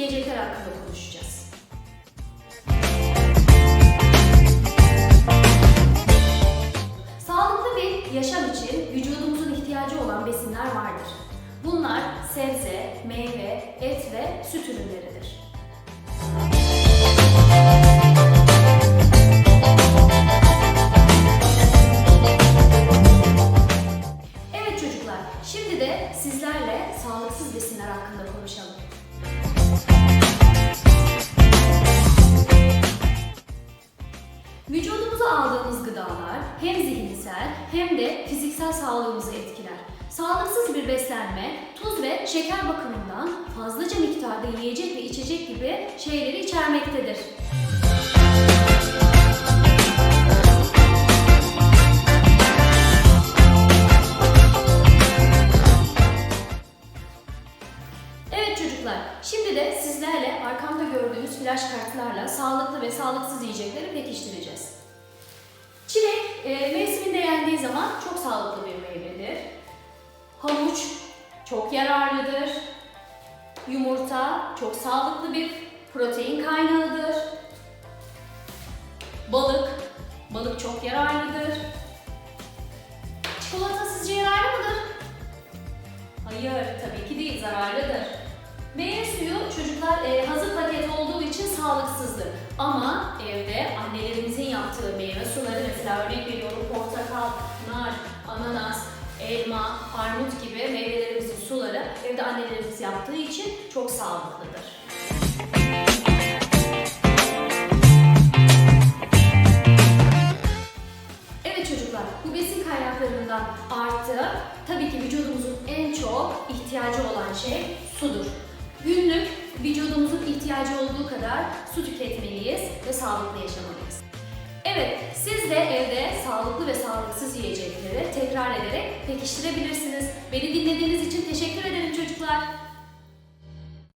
yiyecekler hakkında konuşacağız. Sağlıklı bir yaşam için vücudumuzun ihtiyacı olan besinler vardır. Bunlar sebze, meyve, et ve süt ürünleridir. Evet çocuklar, şimdi de sizlerle sağlıksız besinler hakkında konuşalım. Hem de fiziksel sağlığımızı etkiler. Sağlıksız bir beslenme, tuz ve şeker bakımından fazlaca miktarda yiyecek ve içecek gibi şeyleri içermektedir. Evet çocuklar, şimdi de sizlerle arkamda gördüğünüz flash kartlarla sağlıklı ve sağlıksız yiyecekleri pekiştireceğiz. Zaman çok sağlıklı bir meyvedir. Havuç çok yararlıdır. Yumurta çok sağlıklı bir protein kaynağıdır. Balık, balık çok yararlıdır. Çikolata sizce yararlı mıdır? Hayır, tabii ki değil, zararlıdır. Meyve suyu çocuklar e, hazır paket olduğu için sağlıksızdır. Ama evde annelerimizin yaptığı meyve suları mesela örnek veriyorum portakal, armut gibi meyvelerimizin suları evde annelerimiz yaptığı için çok sağlıklıdır. Evet çocuklar, bu besin kaynaklarından artı tabii ki vücudumuzun en çok ihtiyacı olan şey sudur. Günlük vücudumuzun ihtiyacı olduğu kadar su tüketmeliyiz ve sağlıklı yaşamalıyız. Evet, siz de evde sağlıklı ve sağlıksız yiyecekleri tekrar ederek pekiştirebilirsiniz. Beni dinlediğiniz için.